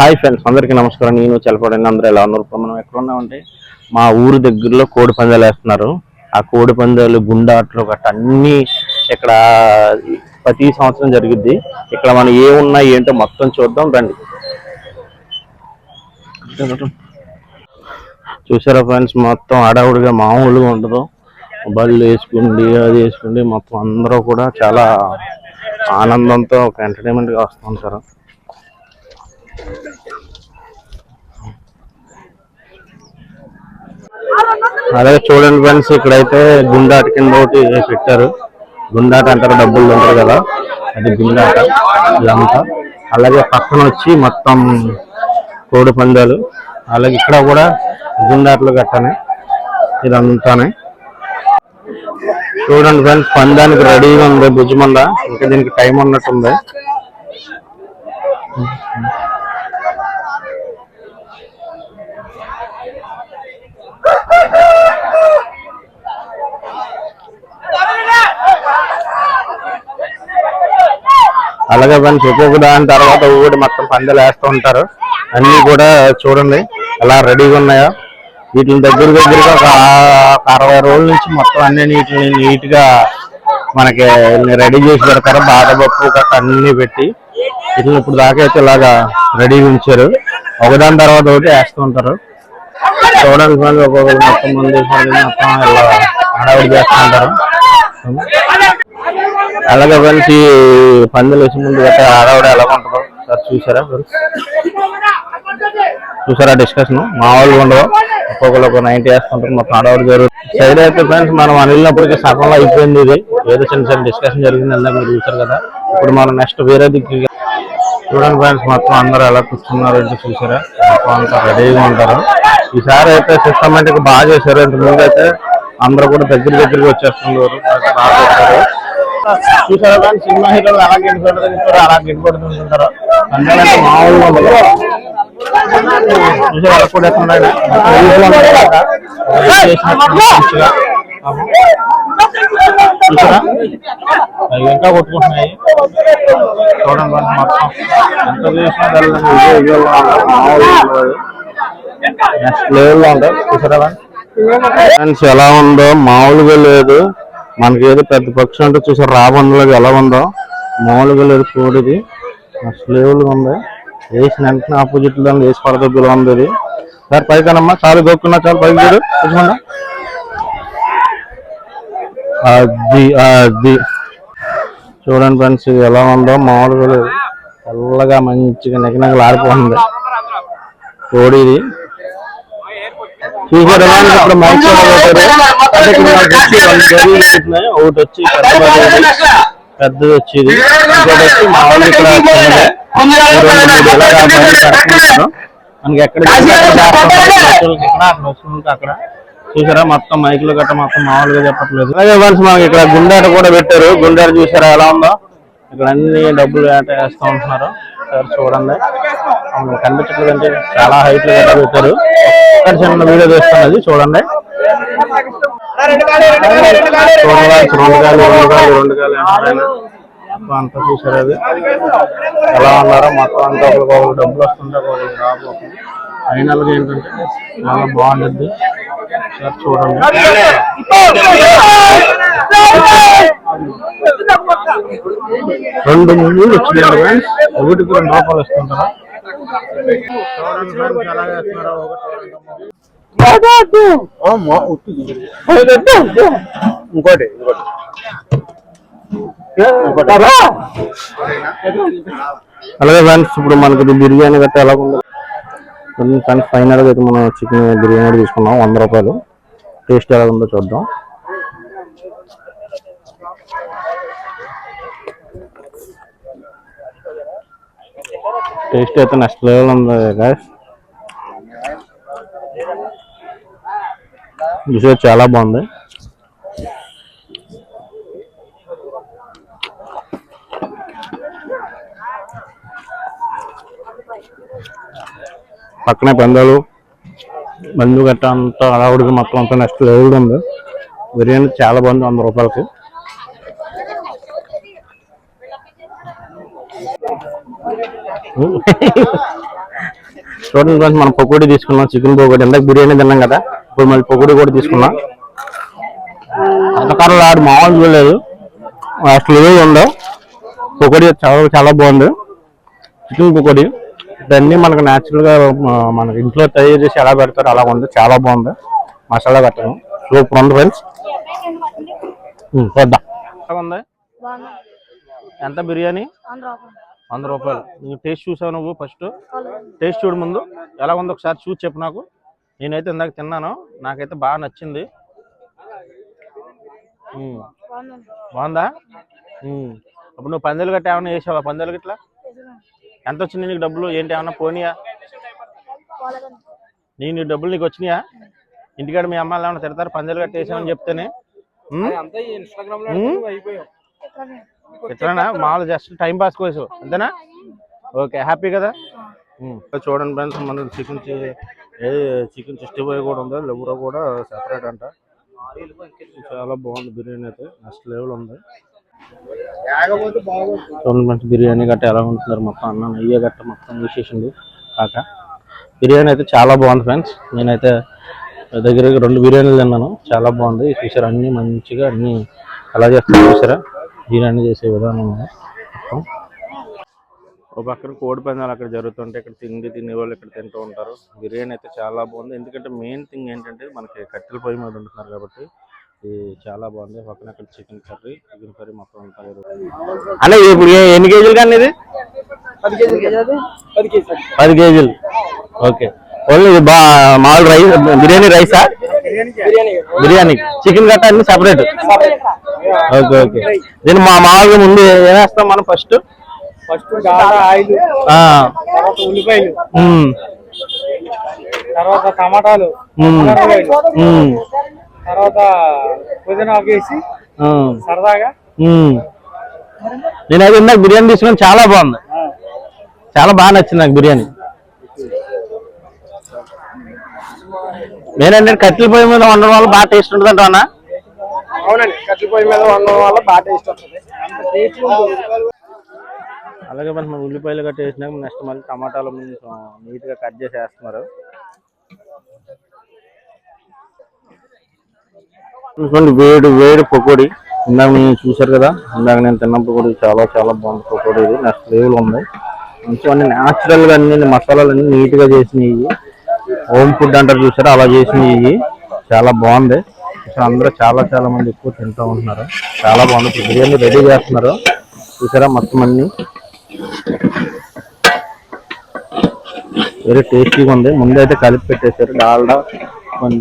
Hi friends అందరికీ నమస్కారం. నేను చలపడండి అందరూ ఎలా ఉన్నారు? ఇప్పుడు మనం ఎక్కడ ఉన్నామంటే మా ఊరు దగ్గరలో కోడి పందాలు వేస్తున్నారు. ఆ కోడి పందాలు గుండాట్లు గట్ట అన్ని ఇక్కడ ప్రతి సంవత్సరం జరుగుద్ది. ఇక్కడ మనం ఏమున్నా ఏంటో మొత్తం చూద్దాం రండి. చూసారా ఫ్రెండ్స్ మొత్తం అడావుడిగా మామూలుగా ఉండదు. బళ్ళు వేసుకుండి అది వేసుకుండి మొత్తం అందరూ కూడా చాలా ఆనందంతో ఒక ఎంటర్టైన్మెంట్గా వస్తూ ఉంటారు. అలాగే చూడండి ఫ్రెండ్స్ ఇక్కడైతే గుండాట కింద ఒకటి పెట్టారు. గుండాట అంటారు డబ్బులు ఉంటారు కదా అది గుండాట ఇదంతా. అలాగే పక్కన వచ్చి మొత్తం కోడి పందాలు అలాగే ఇక్కడ కూడా గుండాట్లు గట్టనే ఇదంతానే. చూడండి ఫ్రెండ్స్ పందానికి రెడీగా ఉంది భుజమంద ఇంకా దీనికి టైం ఉన్నట్టుంది. అలాగే ఫ్రెండ్స్ ఒక్కొక్క దాని తర్వాత ఊడి మొత్తం పందెలు వేస్తూ ఉంటారు. అన్ని కూడా చూడండి ఎలా రెడీగా ఉన్నాయో. వీటిని దగ్గర దగ్గరగా ఒక అరవై రోజుల నుంచి మొత్తం అన్ని నీటిని నీట్గా మనకి రెడీ చేసి పెడతారు. బాధపప్పు గట్ట అన్నీ పెట్టి వీటిని ఇప్పుడు దాకా అయితే ఇలాగా రెడీగా ఉంచారు. ఒకదాని తర్వాత ఒకటి వేస్తూ ఉంటారు. చూడండి ఫ్రెండ్స్ ఒక్కొక్కరు మొత్తం మంది మొత్తం ఇలా హడావిడి చేస్తూ ఉంటారు. అలాగే ఫ్రెండ్స్ ఈ పందులు వచ్చి ముందు గట్రా ఆడవాడ ఎలా ఉంటుందో సార్ చూసారా ఫ్రెండ్స్? చూసారా డిస్కషన్? మామూలుగా ఉండవు. ఒక్కొక్కరు ఒక నైన్టీ వేసుకుంటారు. మొత్తం ఆడవాడు జరుగుతుంది సైడ్ అయితే ఫ్రెండ్స్ మనం వెళ్ళినప్పటికీ సగంలో అయిపోయింది ఇది. ఏదో చిన్న చిన్న డిస్కషన్ జరిగింది ఇందాక మీరు చూసారు కదా. ఇప్పుడు మనం నెక్స్ట్ వేరే దిక్కు చూడండి ఫ్రెండ్స్ మొత్తం అందరూ ఎలా కూర్చున్నారు అంటే చూసారా? మొత్తం అంతా రెడీగా ఉంటారు. ఈసారి అయితే సిస్టమేటిక్ బాగా చేశారు. ఇంత ముందు అయితే అందరూ కూడా దగ్గర దగ్గరికి వచ్చేస్తున్నారు. బాగా చేస్తారు చూసారా కానీ సినిమా హీరోలు అలా గిట్టుబడుతుంటారు అలా గిట్టుబడుతుంటారు అందుకంటే మామూలుగా చూసారా అలా కూడా. చూసారా? అవి ఇంకా కొట్టుకుంటున్నాయి. చూడండి మొత్తం. ఎంత చేసినా. నెక్స్ట్ లెవెల్లో ఉంటుంది చూసారా ఫ్రెండ్స్ ఎలా ఉందో మామూలుగా లేదు. మనకి ఏదో పెద్ద పక్షి అంటే చూసారు రాబందులో ఎలా ఉందో. మామూలుగా లేదు కోడిది నెక్స్ట్ లెవెల్గా ఉంది. వేసిన వెంటనే ఆపోజిట్లో వేసి పడదగ్గులో ఉంది ఇది సార్ పైకనమ్మా. చాలు దొక్కున్నా చాలు పైకి చూడు. చూసుకుంటా అది అది. చూడండి ఫ్రెండ్స్ ఇది ఎలా ఉందో. మామూలుగా లేదు. తెల్లగా మంచిగా నెగనగలు ఆడిపోతుంది కోడి ఎలా ఇప్పుడు మైక్ అంటే ఇక్కడ నాకు వచ్చి రెండు గడియలు ఉంటున్నాయి ఒకటి వచ్చి పెద్దది పెద్దది వచ్చేది. ఇంకోటి వచ్చి ఇక్కడ ఇలాగా బండి పెడుతున్నారు మనకి ఎక్కడ అక్కడ. ఇక్కడ అక్కడ అక్కడ. చూసారా? మొత్తం మైకులు గట్ట మొత్తం మామూలుగా చెప్పట్లేదు. అలాగే వన్స్ మనకి ఇక్కడ గుండాట కూడా పెట్టారు. గుండాట చూసారా? ఎలా ఉందో? ఇక్కడ అన్ని డబ్బులు వేట వేస్తూ ఉంటున్నారు. సార్ చూడండి. కనిపించట్లేదు అంటే చాలా హైట్లో గట్ట పెట్టారు ఇక్కడ చిన్న వీడియో తీస్తున్నది చూడండి. రెండు కాలు రెండు కాలు రెండు కాలు అంతా చూసారు అది ఎలా ఉన్నారో మొత్తం అంతా ఒకరికి డబ్బులు వస్తుంటే ఒకరికి రాబోతుంది ఫైనల్గా ఏంటంటే చాలా బాగుంటుంది సార్ చూడండి రెండు మూడు వచ్చినాయి ఫ్రెండ్స్ ఒకటికి రెండు రూపాయలు ఇస్తుంటారా? ఇంకోటి ఇంకోటి అలాగే ఫ్రెండ్స్ ఇప్పుడు మనకి బిర్యానీ గట్రా ఎలా ఉంది ఫ్రెండ్స్ ఫైనల్గా అయితే మనం చికెన్ బిర్యానీ తీసుకున్నాం వంద రూపాయలు. టేస్ట్ ఎలా ఉందో చూద్దాం. టేస్ట్ అయితే నెక్స్ట్ లెవెల్ ఉంది గాయస్ చూసే చాలా బాగుంది. పక్కనే పందాలు బంధు గట్ట అంతా అడవుడికి మొత్తం అంతా నెక్స్ట్ లెవెల్ ఉంది. బిర్యానీ చాలా బాగుంది వంద రూపాయలకి. చూడండి ఫ్రెండ్స్ మనం పకోడీ తీసుకున్నాం చికెన్ పకోడీ. ఇందాక బిర్యానీ తిన్నాం కదా ఇప్పుడు మళ్ళీ పకోడీ కూడా తీసుకున్నాం. అంతకాలం ఆడు మామూలు లేదు అసలు ఏది ఉందో. పకోడీ చాలా చాలా బాగుంది. చికెన్ పకోడీ. ఇవన్నీ మనకు natural గా ఆ, మనకి ఇంట్లో తయారు చేసి ఎలా పెడతారో అలా ఉంది. చాలా బాగుంది. మసాలా కట్టడం సూపర్ ఉంది ఫ్రెండ్స్. చూద్దాం ఉంది ఎంత బిర్యానీ? వంద రూపాయలు. నువ్వు టేస్ట్ చూసావు నువ్వు ఫస్ట్ టేస్ట్ చూడు ముందు. ఎలా ఉందో ఒకసారి చూసి చెప్పు నాకు. నేనైతే ఇందాక తిన్నాను. నాకైతే బాగా నచ్చింది. బాగుంది. అప్పుడు నువ్వు పందెలు గట్ట ఏమైనా చేసావా? పందెలు గట్లా? ఎంత వచ్చింది నీకు డబ్బులు? ఏంటి ఏమన్నా పోనీయా? నీ నీ డబ్బులు నీకు వచ్చినాయా? ఇంటికాడ మీ అమ్మాయిలు ఏమైనా తిడతారు? పందెలు గట్ట వేసామని చెప్తేనే? ఎట్లానా మామూలు జస్ట్ టైం పాస్ కోసం అంతేనా? ఓకే హ్యాపీ కదా? చూడండి ఫ్రెండ్స్ మన చికెన్ చికెన్ సిక్స్టీ ఫైవ్ కూడా ఉంది లెవరో కూడా సెపరేట్ అంట. చాలా బాగుంది బిర్యానీ అయితే నెక్స్ట్ లెవెల్ ఉంది. చూడండి ఫ్రెండ్స్ బిర్యానీ గట్ట ఎలా ఉంటున్నారు మొత్తం అన్న నెయ్యి గట్ట మొత్తం వేసేసింది కాక. బిర్యానీ అయితే చాలా బాగుంది ఫ్రెండ్స్. నేనైతే దగ్గర రెండు బిర్యానీలు తిన్నాను చాలా బాగుంది. చూసారా అన్నీ మంచిగా అన్నీ ఎలా చేస్తారు చూసారా? బిర్యానీ చేసే విధానం ఉంది. మొత్తం. ఒక పక్కన కోడి పందాలు అక్కడ జరుగుతుంటే ఇక్కడ తిండి తినే వాళ్ళు ఇక్కడ తింటూ ఉంటారు. బిర్యానీ అయితే చాలా బాగుంది. ఎందుకంటే మెయిన్ థింగ్ ఏంటంటే మనకి కట్టెల పొయ్యి మీద ఉంటున్నారు కాబట్టి ఇది చాలా బాగుంది. పక్కన అక్కడ చికెన్ కర్రీ చికెన్ కర్రీ మొత్తం అంతా అలా ఇప్పుడు ఎన్ని కేజీలు కానీ ఇది? పది కేజీలు పది కేజీ. పది కేజీలు. ఓకే. ఓన్లీ ఇది బా మామూలు రైస్ బిర్యానీ రైసా? బిర్యానీ చికెన్ గట్ట అన్ని సపరేట్ ఓకే ఓకే దీన్ని మా మామూలుగా ముందు ఏమేస్తాం మనం ఫస్ట్ ఫస్ట్ ఆయిల్ తర్వాత ఉల్లిపాయలు తర్వాత టమాటాలు తర్వాత పుదీనా వేసి సరదాగా. నేనైతే ఇందాక బిర్యానీ తీసుకుని చాలా బాగుంది. చాలా బాగా నచ్చింది నాకు బిర్యానీ. నేనంటే కట్టెల పొయ్యి మీద వండడం వల్ల బాగా టేస్ట్ ఉంటుంది అంటావా అవునండి కట్టెల పొయ్యి మీద వండడం వల్ల బాగా టేస్ట్ వస్తుంది. అలాగే మనం ఉల్లిపాయలు కట్ వేసినాక నెక్స్ట్ మళ్ళీ టమాటాలు నీట్గా కట్ చేసి వేస్తున్నారు చూసుకోండి వేడి వేడి పకోడీ. ఇందాక నేను చూశారు కదా ఇందాక నేను తిన్న పకోడీ చాలా చాలా బాగుంది పకోడీ ఇది. నెక్స్ట్ లెవెల్ ఉంది. మంచిగా అన్ని న్యాచురల్గా అన్ని మసాలాలు అన్ని నీట్గా చేసినాయి హోమ్ ఫుడ్ అంటారు చూసారా? అలా చేసినాయి చాలా బాగుంది. అందరూ చాలా చాలా మంది ఎక్కువ తింటూ ఉంటున్నారు. చాలా బాగుంది. బిర్యానీ రెడీ చేస్తున్నారు. చూసారా? మొత్తం అన్ని. వెరీ టేస్టీగా ఉంది. ముందైతే కలిపి పెట్టేశారు. డాల్డా కొంచెం